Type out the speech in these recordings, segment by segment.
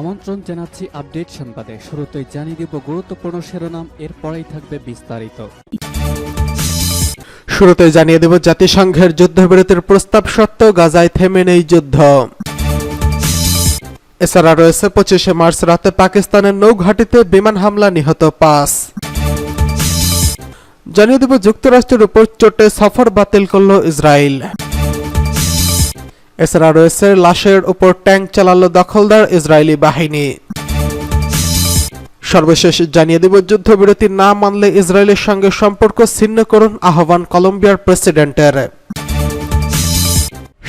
আমন্ত্রণ জানাচ্ছি আপডেট সংবাদে। শুরুতেই জানিয়ে দিব গুরুত্বপূর্ণ শিরোনাম, এরপরেই থাকবে বিস্তারিত। শুরুতে জানিয়ে দেব জাতিসংঘের যুদ্ধবিরতির প্রস্তাব সত্ত্বেও গাজায় থেমে নেই যুদ্ধ। এছাড়া রয়েছে পঁচিশে মার্চ রাতে পাকিস্তানের নৌঘাটিতে বিমান হামলা, নিহত পাঁচ। জানিয়ে দেব যুক্তরাষ্ট্রের উপর চোটে সফর বাতিল করল ইসরায়েল। এছাড়া রয়েছে লাশের উপর ট্যাঙ্ক চালালো দখলদার ইসরায়েলি বাহিনী। সর্বশেষ জানিয়ে দেব যুদ্ধবিরতি না মানলে ইসরায়েলের সঙ্গে সম্পর্ক ছিন্ন করুন আহ্বান কলম্বিয়ার প্রেসিডেন্টের।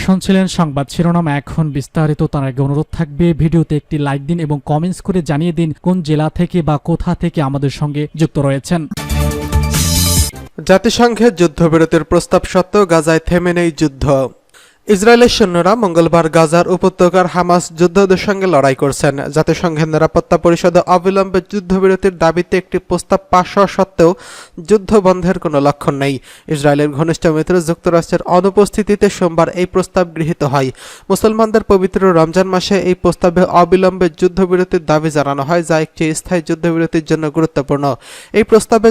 শুনছিলেন সংবাদ শিরোনাম এখন বিস্তারিত। তার আগে অনুরোধ থাকবে ভিডিওতে একটি লাইক দিন এবং কমেন্টস করে জানিয়ে দিন কোন জেলা থেকে বা কোথা থেকে আমাদের সঙ্গে যুক্ত রয়েছেন। জাতিসংঘের যুদ্ধবিরতির প্রস্তাব সত্ত্বেও গাজায় থেমে নেই যুদ্ধ। ইসরায়েলের সৈন্যরা মঙ্গলবার গাজার উপত্যকার হামাস যোদ্ধাদের সঙ্গে লড়াই করছেন। জাতিসংঘের নিরাপত্তা পরিষদে অবিলম্বে যুদ্ধবিরতির দাবিতে একটি প্রস্তাব পাশ হওয়া সত্ত্বেও যুদ্ধ বন্ধের কোনো লক্ষণ নেই। ইসরায়েলের ঘনিষ্ঠ মিত্র যুক্তরাষ্ট্রের অনুপস্থিতিতে সোমবার এই প্রস্তাব গৃহীত হয়। মুসলমানদের পবিত্র রমজান মাসে এই প্রস্তাবে অবিলম্বে যুদ্ধবিরতির দাবি জানানো হয়, যা একটি স্থায়ী যুদ্ধবিরতির জন্য গুরুত্বপূর্ণ। এই প্রস্তাবে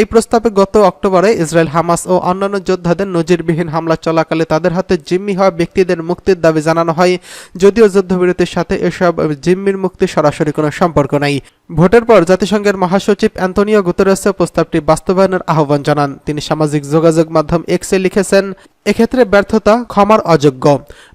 এই প্রস্তাবে গত অক্টোবরে ইসরায়েল হামাস ও অন্যান্য যোদ্ধাদের নজিরবিহীন হামলা চলাকালে তাদের হাতে জিম্মি হওয়া ব্যক্তিদের মুক্তির দাবি জানানো হয়। যদিও যুদ্ধবিরতির সাথে এসব জিম্মির মুক্তি সরাসরি কোনো সম্পর্ক নাই। ভোটের পর জাতিসংঘের মহাসচিব অ্যান্তনিও গুতেরেসে প্রস্তাবটি বাস্তবায়নের আহ্বান জানান। তিনি সামাজিক যোগাযোগ মাধ্যম এক্সে লিখেছেন এক্ষেত্রে ব্যর্থতা ক্ষমার অযোগ্য।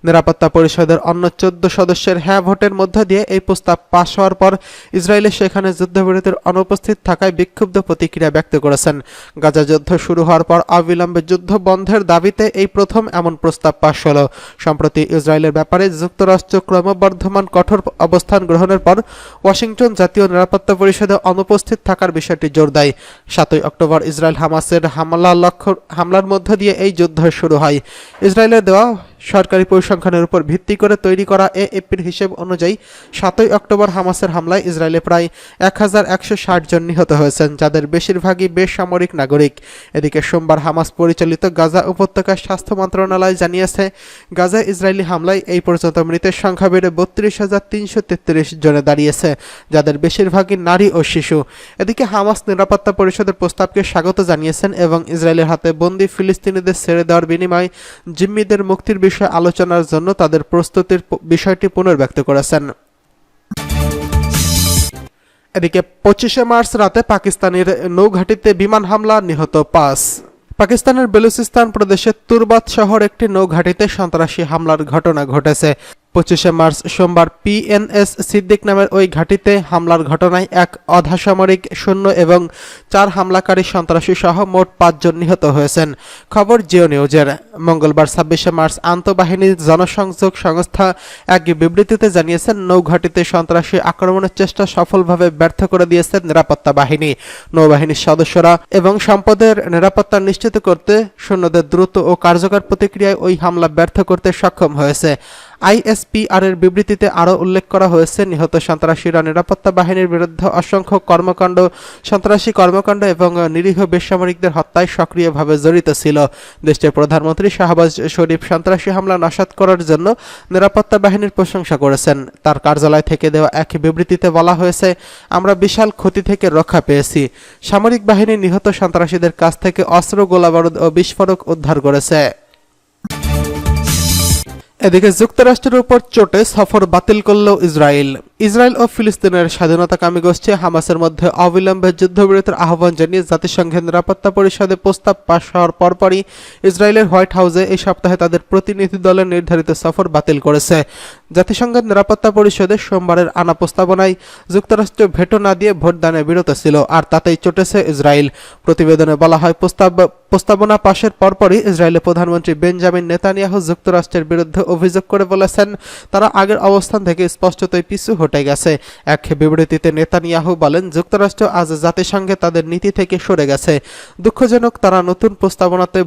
নিরাপত্তা পরিষদের অন্য চোদ্দ সদস্যের হ্যাঁ ভোটের মধ্য দিয়ে এই প্রস্তাব পাশ হওয়ার পর ইসরায়েলে সেখানে যুদ্ধবিরতির অনুপস্থিত থাকায় বিক্ষুব্ধ প্রতিক্রিয়া ব্যক্ত করেছেন। গাজা যুদ্ধ শুরু হওয়ার পর অবিলম্বে যুদ্ধ বন্ধের দাবিতে এই প্রথম এমন প্রস্তাব পাশ হল। সম্প্রতি ইসরায়েলের ব্যাপারে যুক্তরাষ্ট্র ক্রমবর্ধমান কঠোর অবস্থান গ্রহণের পর ওয়াশিংটন জাতীয় নিরাপত্তা পরিষদে অনুপস্থিত থাকার বিষয়টি জোর দেয়। সাতই অক্টোবর ইসরায়েল হামাসের হামলা লক্ষ্য হামলার মধ্য দিয়ে এই যুদ্ধ শুরু হয়। ইসরায়েলের দেওয়া সরকারি পরিসংখ্যানের উপর ভিত্তি করে তৈরি করা এএপির হিসেব অনুযায়ী সাতই অক্টোবর হামাসের হামলায় ইসরায়েলে প্রায় এক হাজার একশো ষাট জন নিহত হয়েছেন, যাদের বেশিরভাগই বেসামরিক নাগরিক। এদিকে সোমবার হামাস পরিচালিত গাজা উপত্যকার স্বাস্থ্য মন্ত্রণালয় জানিয়েছে গাজা ইসরায়েলি হামলায় এই পর্যন্ত মৃতের সংখ্যা বেড়ে বত্রিশ হাজার তিনশো তেত্রিশ জনে দাঁড়িয়েছে, যাদের বেশিরভাগই নারী ও শিশু। এদিকে হামাস নিরাপত্তা পরিষদের প্রস্তাবকে স্বাগত জানিয়েছেন এবং ইসরায়েলের হাতে বন্দী ফিলিস্তিনিদের ছেড়ে দেওয়ার বিনিময়ে জিম্মিদের মুক্তির বিষয়ে আলোচনার জন্য তাদের প্রস্তুতির বিষয়টি পুনর্ব্যক্ত করেছেন। এদিকে পঁচিশে মার্চ রাতে পাকিস্তানের নৌঘাটিতে বিমান হামলা, নিহত পাঁচ। পাকিস্তানের বেলুচিস্তান প্রদেশের তুরবাত শহর একটি নৌঘাটিতে সন্ত্রাসী হামলার ঘটনা ঘটেছে। পঁচিশে মার্চ সোমবার পিএনএস সিদ্দিক নামের ওই ঘাটিতে হামলার ঘটনায় এক অধাসামরিক সৈন্য এবং চার হামলাকারী সন্ত্রাসী সহ মোট পাঁচজন নিহত হয়েছেন। খবর জিও নিউজের। মঙ্গলবার ছাব্বিশে মার্চ আন্তঃবাহিনীর জনসংযোগ সংস্থা এক বিবৃতিতে জানিয়েছেন, নৌঘাটিতে সন্ত্রাসী আক্রমণের চেষ্টা সফলভাবে ব্যর্থ করে দিয়েছে নিরাপত্তা বাহিনী। নৌবাহিনীর সদস্যরা এবং সম্পদের নিরাপত্তা নিশ্চিত করতে সৈন্যদের দ্রুত ও কার্যকর প্রতিক্রিয়ায় ওই হামলা ব্যর্থ করতে সক্ষম হয়েছে। আইএসপিআর এর বিবৃতিতে আরও উল্লেখ করা হয়েছে, নিহত সন্ত্রাসীরা নিরাপত্তা বাহিনীর বিরুদ্ধে অসংখ্য কর্মকাণ্ড, সন্ত্রাসী কর্মকাণ্ড এবং নিরীহ বেসামরিকদের হত্যায় সক্রিয়ভাবে জড়িত ছিল। দেশটির প্রধানমন্ত্রী শাহবাজ শরীফ সন্ত্রাসী হামলা নস্যাৎ করার জন্য নিরাপত্তা বাহিনীর প্রশংসা করেছেন। তার কার্যালয় থেকে দেওয়া এক বিবৃতিতে বলা হয়েছে, আমরা বিশাল ক্ষতি থেকে রক্ষা পেয়েছি। সামরিক বাহিনী নিহত সন্ত্রাসীদের কাছ থেকে অস্ত্র, গোলাবারুদ ও বিস্ফোরক উদ্ধার করেছে। এদিকে যুক্তরাষ্ট্রের উপর চোটে সফর বাতিল করল ইসরায়েল। ইসরায়েল ও ফিলিস্তিনের স্বাধীনতাকামী গোষ্ঠী হামাসের মধ্যে অবিলম্বে যুদ্ধবিরতির আহ্বান জানিয়ে জাতিসংঘের নিরাপত্তা পরিষদে প্রস্তাব পাশ হওয়ার পরপরই ইসরায়েলের হোয়াইট হাউসে এই সপ্তাহে তাদের প্রতিনিধি দলের নির্ধারিত সফর বাতিল করেছে। জাতিসংঘের নিরাপত্তা পরিষদে সোমবারের আনা প্রস্তাবনায় যুক্তরাষ্ট্র ভেটো না দিয়ে ভোটদানে বিরত ছিল, আর তাতেই চটেছে ইসরায়েল। প্রতিবেদনে বলা হয়, প্রস্তাব প্রস্তাবনা পাশের পরপরই ইসরায়েলের প্রধানমন্ত্রী বেঞ্জামিন নেতানিয়াহু যুক্তরাষ্ট্রের বিরুদ্ধে অভিযোগ করে বলেছেন, তারা আগের অবস্থান থেকে স্পষ্টতই পিছু হটে গেছে। এক বিবৃতিতে নেতানিয়াহু বলেন, যুক্তরাষ্ট্র আজ জাতিসংঘে তাদের নীতি থেকে সরে গেছে। দুঃখজনক, তারা নতুন প্রস্তাবনাতে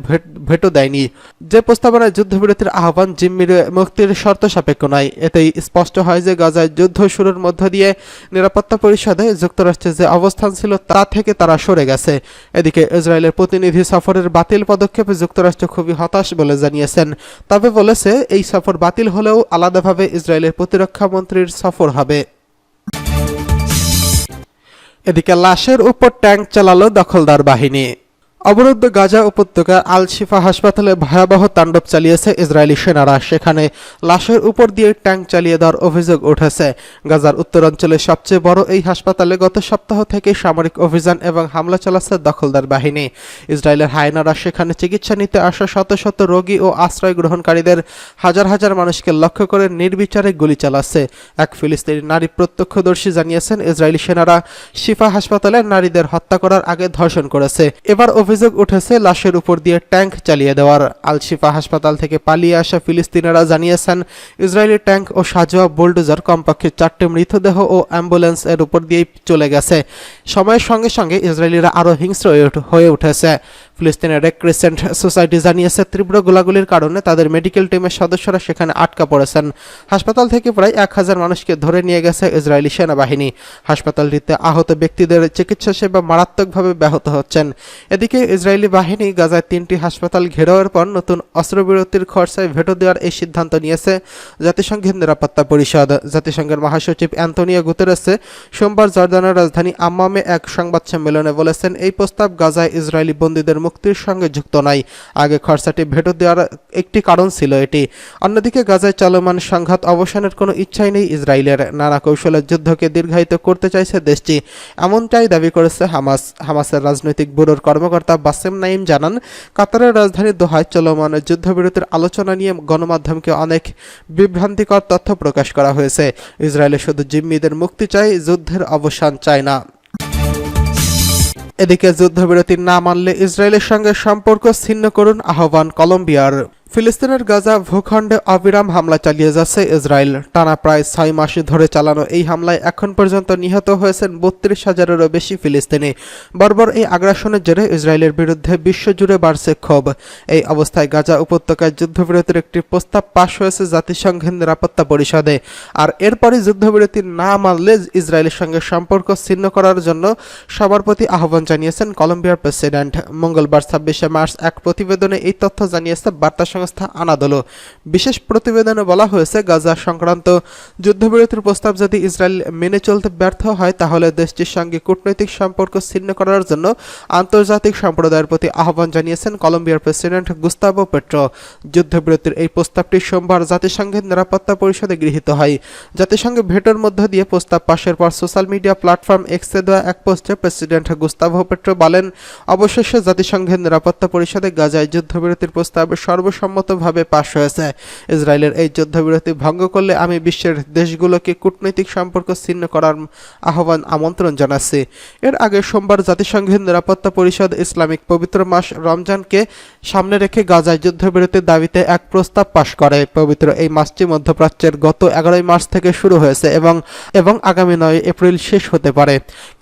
ভেটো দেয়নি। যে প্রস্তাবনায় যুদ্ধবিরতির আহ্বান জিম্মির মুক্তির শর্ত সাপেক্ষ নয়। এতেই স্পষ্ট হয় যে গাজায় যুদ্ধ শুরুর মধ্য দিয়ে নিরাপত্তা পরিষদে যুক্তরাষ্ট্রের যে অবস্থান ছিল, তা থেকে তারা সরে গেছে। এদিকে ইসরায়েলের প্রতিনিধি সফরের বাতিল পদক্ষেপে যুক্তরাষ্ট্র খুবই হতাশ বলে জানিয়েছেন। তবে বলেছে, এই সফর বাতিল হলেও আলাদাভাবে ইসরায়েলের প্রতিরক্ষা মন্ত্রীর সফর হবে। এদিকে লাশের উপর ট্যাঙ্ক চালালো দখলদার বাহিনী। অবরুদ্ধ গাজা উপত্যকার আল শিফা হাসপাতালে ভয়াবহ তাণ্ডব চালিয়েছে ইসরায়েলি সেনারা। সেখানে লাশের উপর দিয়ে ট্যাঙ্ক চালিয়ে দেওয়ার অভিযোগ উঠেছে। গাজার উত্তরাঞ্চলে সবচেয়ে বড় এই হাসপাতালে গত সপ্তাহ থেকে সামরিক অভিযান এবং হামলা চালাচ্ছে দখলদার বাহিনী। ইসরায়েলের হায়নারা সেখানে চিকিৎসা নিতে আসা শত শত রোগী ও আশ্রয় গ্রহণকারীদের হাজার হাজার মানুষকে লক্ষ্য করে নির্বিচারে গুলি চালাচ্ছে। এক ফিলিস্তিনি নারী প্রত্যক্ষদর্শী জানিয়েছেন, ইসরায়েলি সেনারা শিফা হাসপাতালে নারীদের হত্যা করার আগে ধর্ষণ করেছে। এবার অভিযোগ উঠেছে, লাশের উপর দিয়ে ট্যাঙ্ক চালিয়ে দেওয়ার। আলশিফা হাসপাতাল থেকে পালিয়ে আসা ফিলিস্তিনিরা জানিয়েছেন, ইসরায়েলি ট্যাঙ্ক ও সাজোয়া বুলডোজার কমপক্ষে চারটি মৃতদেহ ও অ্যাম্বুলেন্স এর উপর দিয়েই চলে গেছে। সময়ের সঙ্গে সঙ্গে ইসরায়েলিরা আরও হিংস্র হয়ে উঠেছে। ফিলিস্তিনের রেড ক্রিসেন্ট সোসাইটি জানিয়েছে, তীব্র গোলাগুলির কারণে তাদের মেডিকেল টিমের সদস্যরা সেখানে আটকা পড়েছেন। হাসপাতাল থেকে প্রায় এক হাজার মানুষকে ধরে নিয়ে গেছে ইসরায়েলি সেনাবাহিনী। হাসপাতালটিতে আহত ব্যক্তিদের চিকিৎসা সেবা মারাত্মকভাবে ব্যাহত হচ্ছেন। এদিকে ইসরায়েলি বাহিনী গাজায় তিনটি হাসপাতাল ঘেরাওয়ের পর নতুন অস্ত্রবিরতির খরচায় ভেটো দেওয়ার এই সিদ্ধান্ত নিয়েছে জাতিসংঘের নিরাপত্তা পরিষদ। জাতিসংঘের মহাসচিব অ্যান্তনিও গুতেরেসে সোমবার জর্দানের রাজধানী আম্মামে এক সংবাদ সম্মেলনে বলেছেন, এই প্রস্তাব গাজায় ইসরায়েলি বন্দীদের মুক্তির সঙ্গে যুক্ত নয়। আগে খরচাটি ভেটো দেওয়ার একটি কারণ ছিল এটি। অন্যদিকে গাজায় চলমান সংঘাত অবসানের কোনো ইচ্ছাই নেই ইসরায়েলের। নানা কৌশলের যুদ্ধকে দীর্ঘায়িত করতে চাইছে দেশটি। এমনটাই দাবি করেছে হামাস। হামাসের রাজনৈতিক ব্যুরোর কর্মকর্তা বাসেম নাইম জানান, কাতারের রাজধানী দোহায় চলমান যুদ্ধবিরতির আলোচনা নিয়ে গণমাধ্যমকে অনেক বিভ্রান্তিকর তথ্য প্রকাশ করা হয়েছে। ইসরায়েলে শুধু জিম্মিদের মুক্তি চাই যুদ্ধের অবসান চায় না। এদিকে যুদ্ধবিরতি না মানলে ইসরায়েলের সঙ্গে সম্পর্ক ছিন্ন করুন আহ্বান কলম্বিয়ার। ফিলিস্তিনের গাজা ভূখণ্ডে অবিরাম হামলা চালিয়ে যাচ্ছে ইসরায়েল। টানা প্রায় ছয় মাস ধরে চালানো এই হামলায় এখন পর্যন্ত নিহত হয়েছেন বত্রিশ হাজারেরও বেশি ফিলিস্তিনি। বর্বর এই আগ্রাসনের জেরে ইসরায়েলের বিরুদ্ধে বিশ্বজুড়ে বাড়ছে ক্ষোভ। এই অবস্থায় গাজা উপত্যকায় যুদ্ধবিরতির একটি প্রস্তাব পাশ হয়েছে জাতিসংঘের নিরাপত্তা পরিষদে। আর এরপরই যুদ্ধবিরতি না মানলে ইসরায়েলের সঙ্গে সম্পর্ক ছিন্ন করার জন্য সবার প্রতি আহ্বান জানিয়েছেন কলম্বিয়ার প্রেসিডেন্ট। মঙ্গলবার ছাব্বিশে মার্চ এক প্রতিবেদনে এই তথ্য জানিয়েছে বার্তা সংস্থা আনাদলো বিশেষ প্রতিবেদনে বলা হয়েছে, গাজা সংক্রান্ত যুদ্ধবিরতির প্রস্তাব যদি ইসরায়েল মেনে চলতে ব্যর্থ হয়, তাহলে দেশটির সঙ্গে কূটনৈতিক সম্পর্ক ছিন্ন করার জন্য আন্তর্জাতিক সম্প্রদায়ের প্রতি আহ্বান জানিয়েছেন কলম্বিয়ার প্রেসিডেন্ট গুস্তাভো পেট্রো। যুদ্ধবিরতির এই প্রস্তাবটি সোমবার জাতিসংঘের নিরাপত্তা পরিষদে গৃহীত হয়। জাতিসংঘে ভেটোর মধ্য দিয়ে প্রস্তাব পাশের পর সোশ্যাল মিডিয়া প্ল্যাটফর্ম এক্সে দেওয়া এক পোস্টে প্রেসিডেন্ট গুস্তাভো পেট্রো বলেন, অবশেষে জাতিসংঘের নিরাপত্তা পরিষদে গাজায় যুদ্ধবিরতির প্রস্তাব সর্বসম্মতভাবে পাশ হয়েছে। ইসরায়েলের এই যুদ্ধবিরতি ভঙ্গ করলে আমি বিশ্বের দেশগুলোকে কূটনৈতিক সম্পর্ক ছিন্ন করার আহ্বান, আমন্ত্রণ জানাচ্ছি। এর আগে সোমবার জাতিসংঘের নিরাপত্তা পরিষদ ইসলামিক পবিত্র মাস রমজানকে সামনে রেখে গাজায় যুদ্ধবিরতির দাবিতে এক প্রস্তাব পাশ করে। পবিত্র এই মাসটি মধ্যপ্রাচ্যের গত এগারোই মার্চ থেকে শুরু হয়েছে এবং এবং আগামী নয় এপ্রিল শেষ হতে পারে।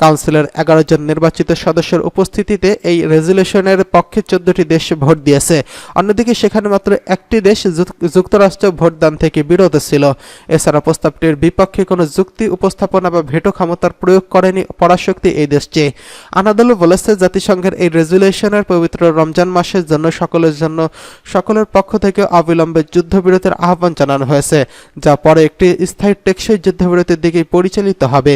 কাউন্সিলের এগারো জন নির্বাচিত সদস্যের উপস্থিতিতে এই রেজুলেশনের পক্ষে চোদ্দটি দেশ ভোট দিয়েছে। অন্যদিকে সেখানে মাত্র একটি দেশ যুক্তরাষ্ট্র ভোটদান থেকে বিরত ছিল। এছাড়া প্রস্তাবটির বিপক্ষে কোনো যুক্তি উপস্থাপনা বা ভেটো ক্ষমতার প্রয়োগ করেনি পরাশক্তি এই দেশটি। আনাদল বলেছে, জাতিসংঘের এই রেজুলেশনের পবিত্র রমজান মাসের জন্য সকলের জন্য সকলের পক্ষ থেকে অবিলম্বে যুদ্ধবিরতির আহ্বান জানানো হয়েছে, যা পরে একটি স্থায়ী টেকসই যুদ্ধবিরতির দিকে পরিচালিত হবে।